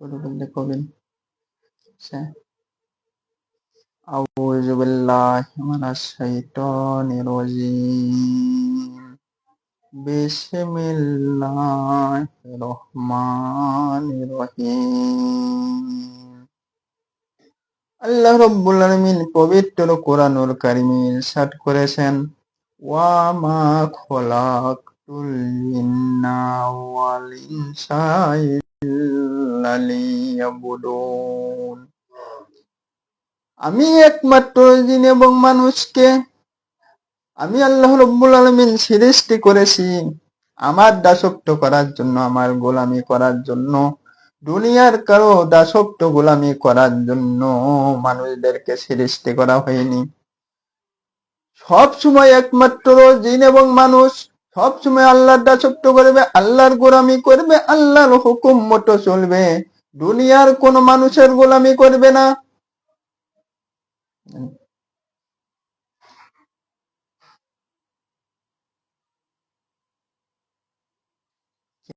শুরু করলে কবেন আচ্ছা أعوذ بالله من الشيطان الرجيم بسم الله الرحمن الرحيم আল্লাহ রব্বুল আলামিন পবিত্র কোরআনুল কারিমে ইরশাদ করেছেন ওয়া মা খলাকতুল জিন্না ওয়াল ইনসা ইল্লা লিয়াবুদুন আমি একমাত্র জিন এবং মানুষকে আমি আল্লাহ রব্বুল আলমিন সৃষ্টি করেছি আমার দাসত্ব করার জন্য আমার গোলামি করার জন্য দুনিয়ার কারও দাসত্ব গোলামি করার জন্য মানুষদেরকে সৃষ্টি করা হয়নি সব সময় একমাত্র জিন এবং মানুষ সবসময় আল্লাহটা ছোট্ট করবে, আল্লাহর গোলামি করবে, আল্লাহর হুকুম মতো চলবে। দুনিয়ার কোন মানুষের গোলামি করবে না।